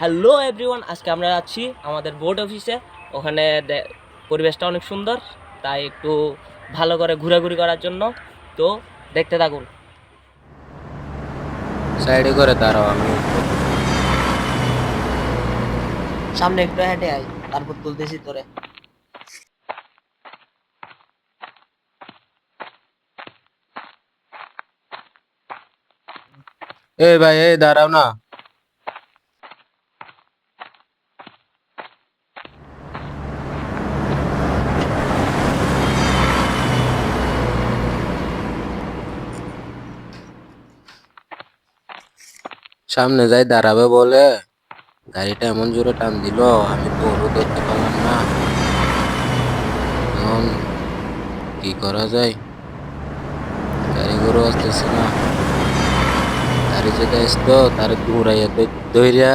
Hello everyone আজকে আমরা যাচ্ছি আমাদের বোর্ড অফিসে ওখানে পরিবেশটা অনেক সুন্দর তাই একটু ভালো করে ঘোরাঘুরি করার জন্য। তো দেখতে থাকুন। সাইডে করে দাঁড়াও আমি। সামনে একটু হেঁটে আয় তারপর তুলতেছি তোরে। এই ভাই এই দাঁড়াও না। সামনে যাই দাঁড়াবে বলে। গাড়িটা এমন জোরে টান দিল, আমি তো ওরও ধরতে না। এখন কি করা যায়? গাড়ি গরু আসতেছে না। গাড়ি যদি আসতো, তার ঘুরাইয়া দইরা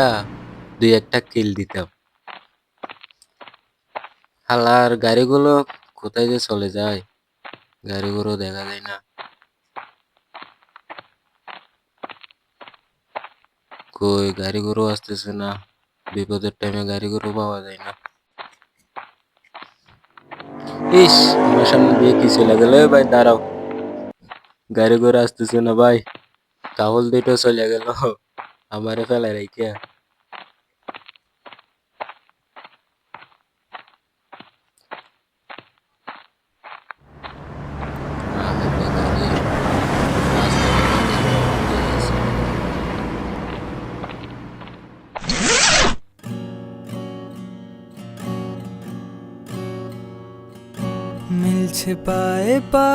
দুই একটা কিল দিতাম। হালার গাড়িগুলো কোথায় যে চলে যায়? গাড়িগুলো দেখা যায় না। কই গাড়ি গরু আসতেছে না। বিপদের টাইমে গাড়ি গরু পাওয়া যায় না। ইস, আমার সামনে দিয়ে কি চলে গেল? ভাই, দাঁড়াও। গাড়ি গরু আসতেছে না ভাই। কাবল দুটো চলে গেল। আমারে ফেলাই রেখে মিলছে পায়ে পা,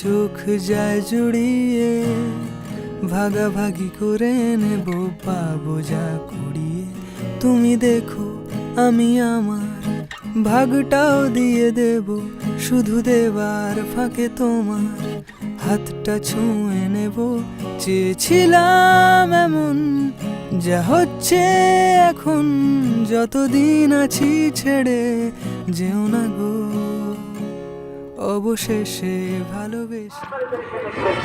চোখ যায় জুড়িয়ে, ভাগাভাগি করে নেব, পাবো যা কুড়িয়ে তুমি দেখো, আমি আমার ভাগটাও দিয়ে দেব, শুধু দেবার ফাঁকে তোমার হাতটা ছুঁয়ে নেব। চেয়েছিলাম এমন, যা হচ্ছে এখন, যতদিন আছি ছেড়ে যেও না গো। অবশেষে ভালোবেসে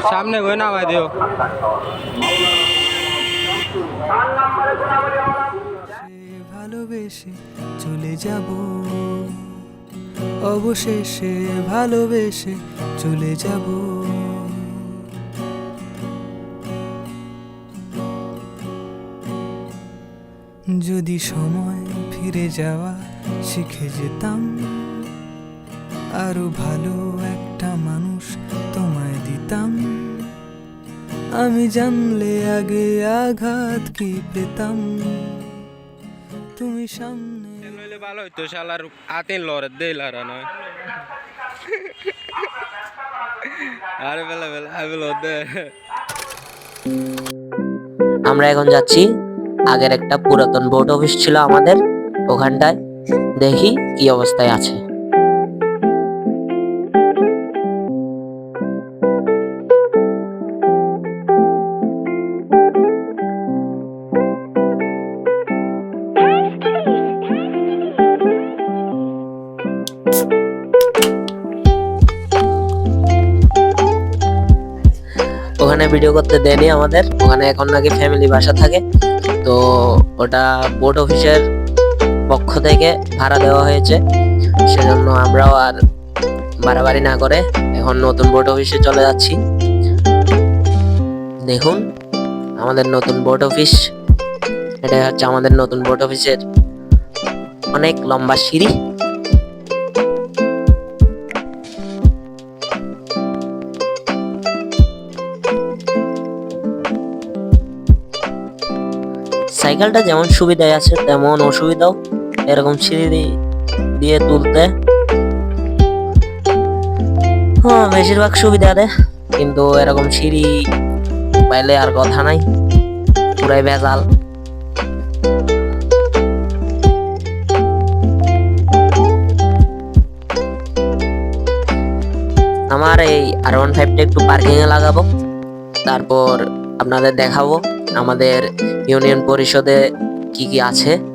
সামনে গো দিও। সে ভালোবেসে চলে যাব। অবশেষে ভালোবেসে চলে যাব। যদি সময় ফিরে যাওয়া শিখে যেতাম আরও ভালো একটা মানুষ তোমায় দিতাম। আমি জানলে আগে আঘাত কি পেতাম? তুমি সামনে ভালো হইতো শালার আতিন লরে দেইলার নয়। আরে বেলা বেলা আমি লদে আমরা এখন যাচ্ছি আগের একটা পুরাতন বোর্ড অফিস ছিল আমাদের ওখানটায় দেখি কি অবস্থায় আছে। ওখানে ভিডিও করতে দেয়নি আমাদের। ওখানে এখন নাকি ফ্যামিলি বাসা থাকে। তো ওটা বোর্ড অফিসের পক্ষ থেকে ভাড়া দেওয়া হয়েছে। সেজন্য আমরাও আর বাড়াবাড়ি না করে এখন নতুন বোর্ড অফিসে চলে যাচ্ছি। দেখুন, আমাদের নতুন বোর্ড অফিস এটা হচ্ছে আমাদের নতুন বোর্ড অফিসের অনেক লম্বা সিঁড়ি। সাইকেলটা যেমন সুবিধায় আছে, তেমন অসুবিধাও। এরকম সিঁড়ি দিয়ে তুলতে। হ্যাঁ বেশিরভাগ সুবিধা দেয় কিন্তু এরকম সিঁড়ি পাইলে আর কথা নাই। পুরাই ভেজাল। আমার এই আর ওয়ান ফাইভটা একটু পার্কিংয়ে লাগাবো। তারপর আপনাদের দেখাবো। আমাদের ইউনিয়ন পরিষদে কি কি আছে?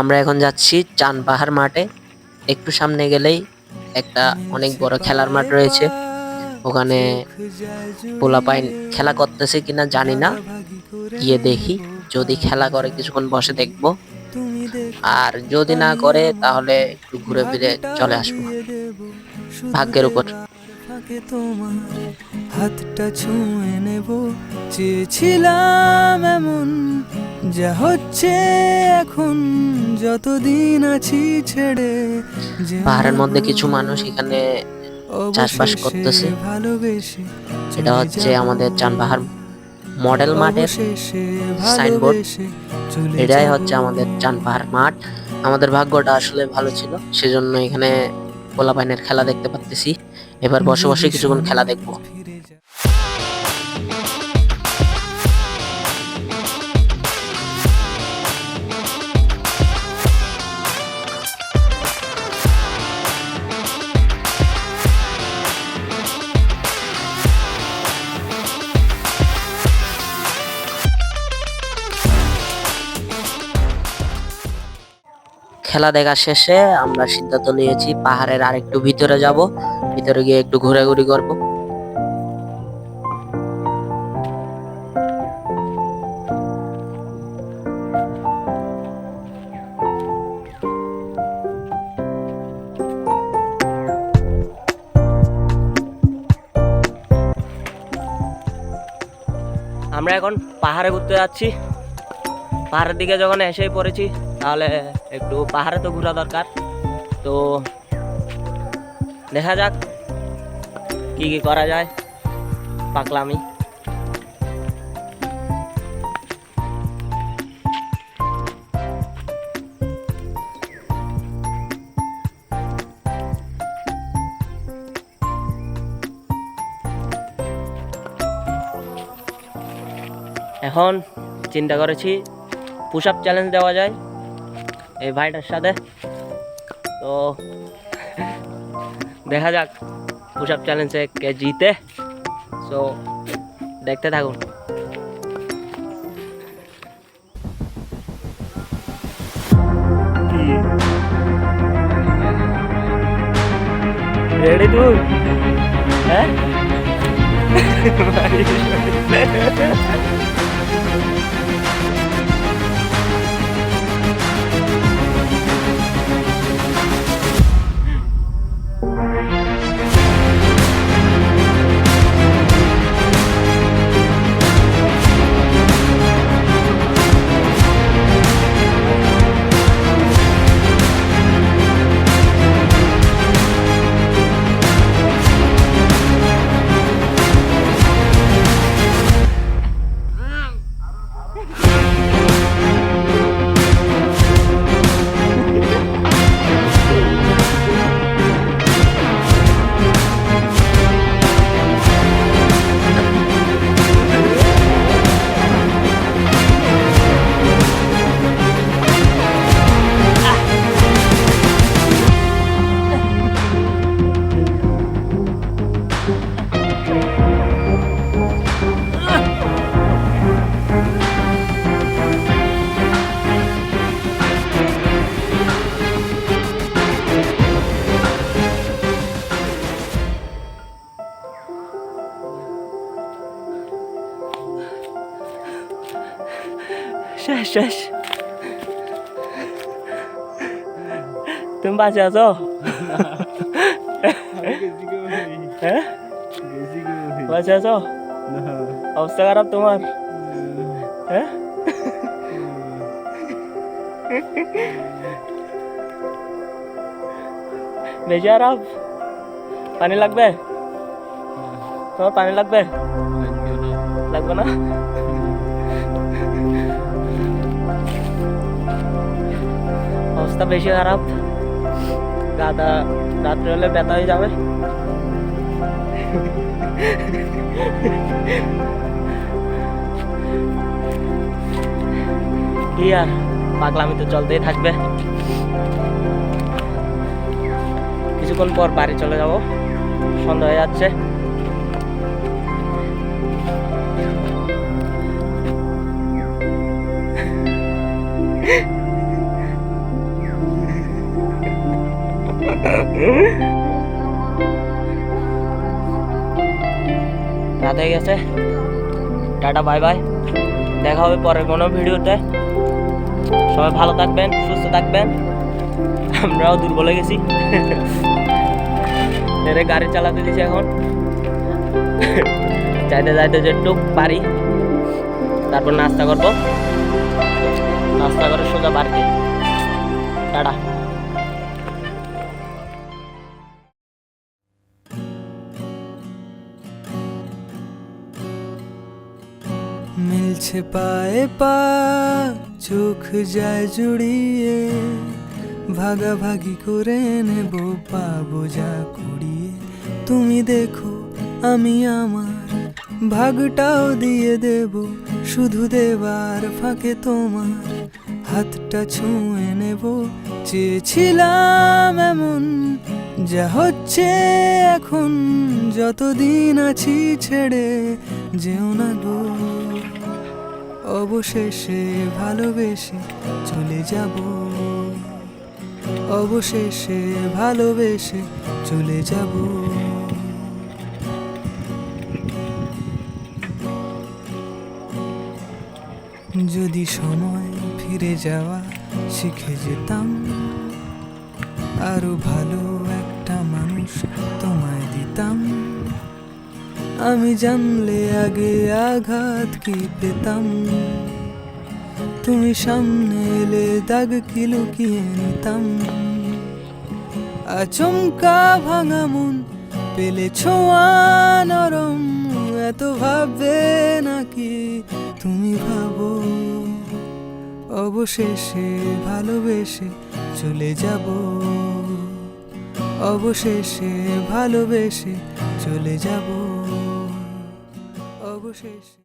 আমরা এখন যাচ্ছি চান পাহাড় মাঠে। একটু সামনে গেলেই একটা অনেক বড় খেলার মাঠ রয়েছে। ওখানে পোলাপাইন খেলা করতেছে কিনা জানি না। গিয়ে দেখি, যদি খেলা করে কিছুক্ষণ বসে দেখব। আর যদি না করে, তাহলে একটু ঘুরে ফিরে চলে আসব। ভাগ্যের উপর। ফাঁকে তোমার হাতটা ছুঁয়ে নেব। চেয়েছিলাম এমন যা হচ্ছে এখন। যতদিন আছি ছেড়ে পাহাড়ের মধ্যে কিছু মানুষ এখানে চাষবাস করতেছে। ভালোবেসে এটা হচ্ছে আমাদের চানবাহার মডেল মাঠের সাইনবোর্ড। এটাই হচ্ছে আমাদের চানপাহাড় মাঠ। আমাদের ভাগ্যটা আসলে ভালো ছিল সেজন্য এখানে পোলাপাইনের খেলা দেখতে পাচ্ছি এবার বসে বসে কিছুক্ষণ খেলা দেখব। খেলা দেখা শেষে আমরা সিদ্ধান্ত নিয়েছি পাহাড়ের আরেকটু ভিতরে যাব। ভিতরে গিয়ে একটু ঘোরাঘুরি করব। আমরা এখন পাহাড়ে ঘুরতে যাচ্ছি। পাহাড়ের দিকে যখন এসেই পড়েছি, তাহলে একটু পাহাড়ে তো ঘোরা দরকার। তো দেখা যাক কি কি করা যায়। পাকলামি এখন চিন্তা করেছি পুশ আপ চ্যালেঞ্জ দেওয়া যায়। এই ভাইটার সাথে। তো দেখা যাক পুশ আপ চ্যালেঞ্জে কে জিতে। সো দেখতে থাকুন। রেডি তুই হ্যাঁ? শেষ শেষ তুমি বাঁচে আছো হ্যাঁ বাঁচে আছো অবস্থা খারাপ তোমার হ্যাঁ বেশি খারাপ পানি লাগবে তোমার পানি লাগবে লাগবে না অবস্থা বেশি খারাপ। গাদা রাত্রে হলে ব্যথা হয়ে যাবে। কি আর, পাগলামি তো চলতেই থাকবে। কিছুক্ষণ পর বাড়ি চলে যাব। সন্ধ্যা হয়ে যাচ্ছে। রাত হয়ে গেছে। Tata, bye bye. দেখা হবে পরের কোনো ভিডিওতে। সবাই ভালো থাকবেন, সুস্থ থাকবেন। আমরাও দুর্বল গেছি। এরে গাড়ি চালাতে দিছি এখন। যাইতে যাইতে যেটুক পারি। তারপর নাস্তা করব। নাস্তা করে সোজা বাড়িতে টাটা। মিলছে পায়ে পা চোখ যায় জুড়িয়ে ভাগাভাগি করে নেব পাবো যা কুড়িয়ে তুমি দেখো আমি আমার ভাগটাও দিয়ে দেব শুধু দেবার ফাঁকে তোমার হাতটা ছুঁয়ে নেব চেয়েছিলাম এমন যা হচ্ছে এখন। যতদিন আছি ছেড়ে যেও না গো। অবশেষে ভালোবেসে চলে যাব। অবশেষে ভালোবেসে চলে যাব। যদি সময় ফিরে যাওয়া শিখে যেতাম, আরও ভালো একটা মানুষ তোমায় দিতাম। আমি জানলে আগে আঘাত কি পেতাম? তুমি সামনে এলে দাগ কি লুকিয়ে নিতাম? আচমকা ভাঙা মন পেলে ছোঁয়া নরম, এত ভাববে নাকি তুমি ভাবো? অবশেষে ভালোবেসে চলে যাব। অবশেষে ভালোবেসে চলে যাব। অবশেষে